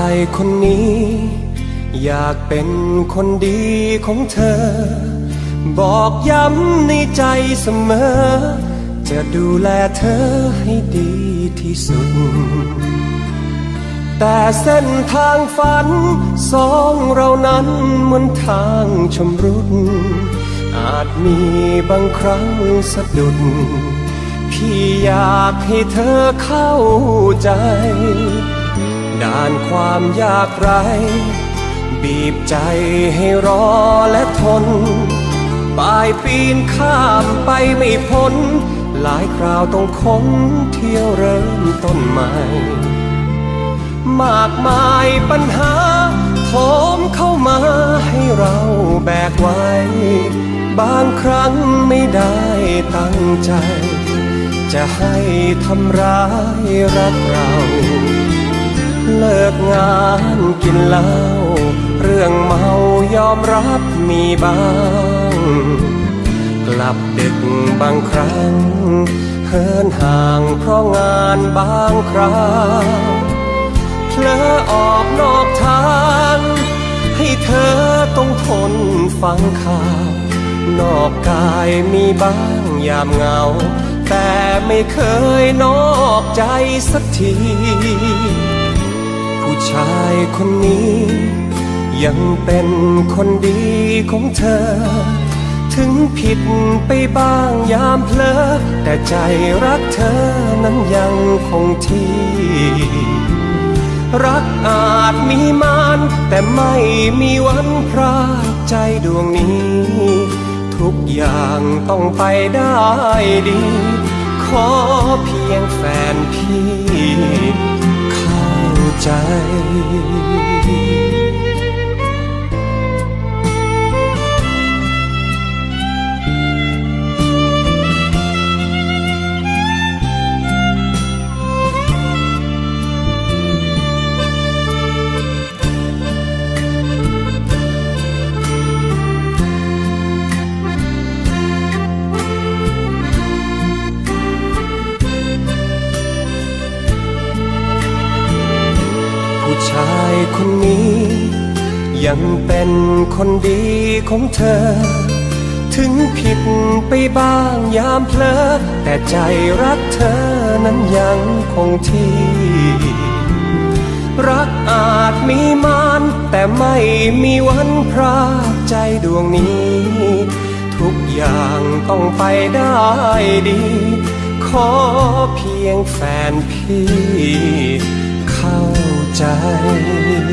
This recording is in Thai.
ายคนนี้ อยากเป็นคนดีของเธอ บอกย้ำในใจเสมอ จะดูแลเธอให้ดีที่สุด แต่เส้นทางฝันสองเรานั้นเหมือนทางชมรุด อาจมีบางครั้งสะดุดพี่อยากให้เธอเข้าใจ ด่านความยากไร บีบใจให้รอและทนปลายปีนข้ามไปไม่พ้น หลายคราวต้องค้นเที่ยวเริ่มต้นใหม่ มากมายปัญหาโถมเข้ามาให้เราแบกไว้ บางครั้งไม่ได้ตั้งใจ จะให้ทำร้ายรักเรา เลิกงานกินเหล้าเรื่องเมายอมรับมีบ้าง กลับดึกบางครั้งเหินห่างเพราะงานบางคราวเพลอออกนอกทางให้เธอต้องทนฟังข่าว นอกกายมีบ้างยามเหงา แต่ไม่เคยนอกใจสักที ชายคนนี้ ยังเป็นคนดีของเธอ ถึงผิดไปบ้างยามเพลอ แต่ใจรักเธอนั้นยังคงที่ รักอาจมีมานแต่ไม่มีวันพรากใจดวงนี้ ทุกอย่างต้องไปได้ดี ขอเพียงแฟนพี่า ผู้ชายคนนี้ ยังเป็นคนดีของเธอ ถึงผิดไปบ้างยามเพลอแต่ใจรักเธอนั้นยังคงที่ รักอาจมีมานแต่ไม่มีวันพรากใจดวงนี้ ทุกอย่างต้องไปได้ดี ขอเพียงแฟนพี่ เข้าใจ